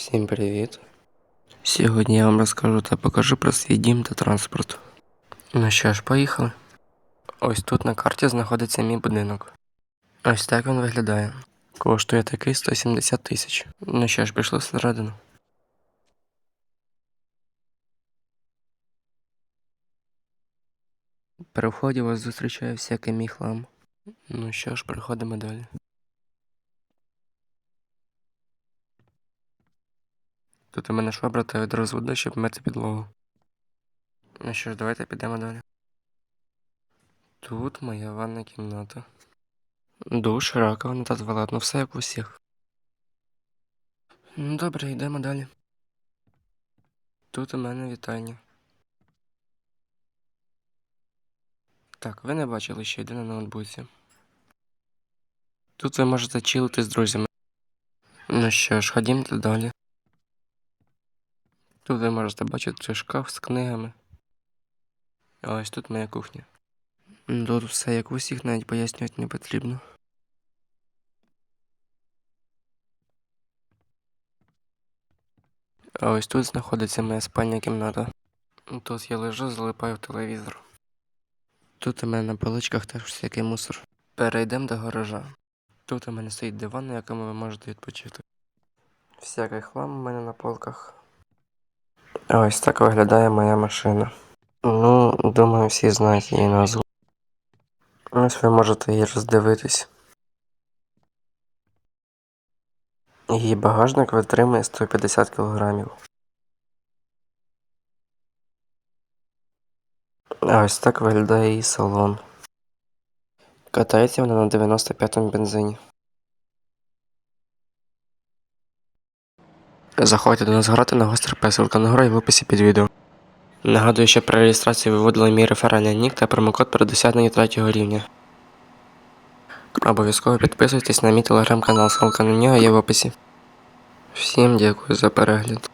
Всім привіт! Сьогодні я вам розкажу та покажу про свій дім та транспорт. Ну що ж, поїхали. Ось тут на карті знаходиться мій будинок. Ось так він виглядає. Коштує такий 170 тисяч. Ну що ж, пішли всередину. При вході вас зустрічає всякий мій хлам. Ну що ж, переходимо далі. Тут у мене швабра та відро з щоб мити підлогу. Ну що ж, давайте підемо далі. Тут моя ванна кімната. Душ, раковина та туалет, ну все як у всіх. Ну добре, йдемо далі. Тут у мене вітальня. Так, ви не бачили, що йде на ноутбуці. Тут ви можете чилити з друзями. Ну що ж, ходімте далі. Тут ви можете бачити шкаф з книгами. А ось тут моя кухня. Ну, Тут все як усіх, навіть пояснювати не потрібно. А ось тут знаходиться моя спальня кімната. Тут я лежу, залипаю в телевізор. Тут у мене на поличках теж всякий мусор. Перейдемо до гаража. Тут у мене стоїть диван, на якому ви можете відпочити. Всякий хлам у мене на полках. Ось так виглядає моя машина. Ну, думаю, всі знають її назву. Ось ви можете її роздивитись. Її багажник витримує 150 кг. Ось так виглядає її салон. Катається вона на 95-му бензині. Заходьте до нас грати на гострий песилка на грає в описі під відео. Нагадую, що при реєстрації виводили мій реферальний нік та промокод при досягненні третього рівня. Обов'язково підписуйтесь на мій телеграм-канал, ссылка на нього є в описі. Всім дякую за перегляд.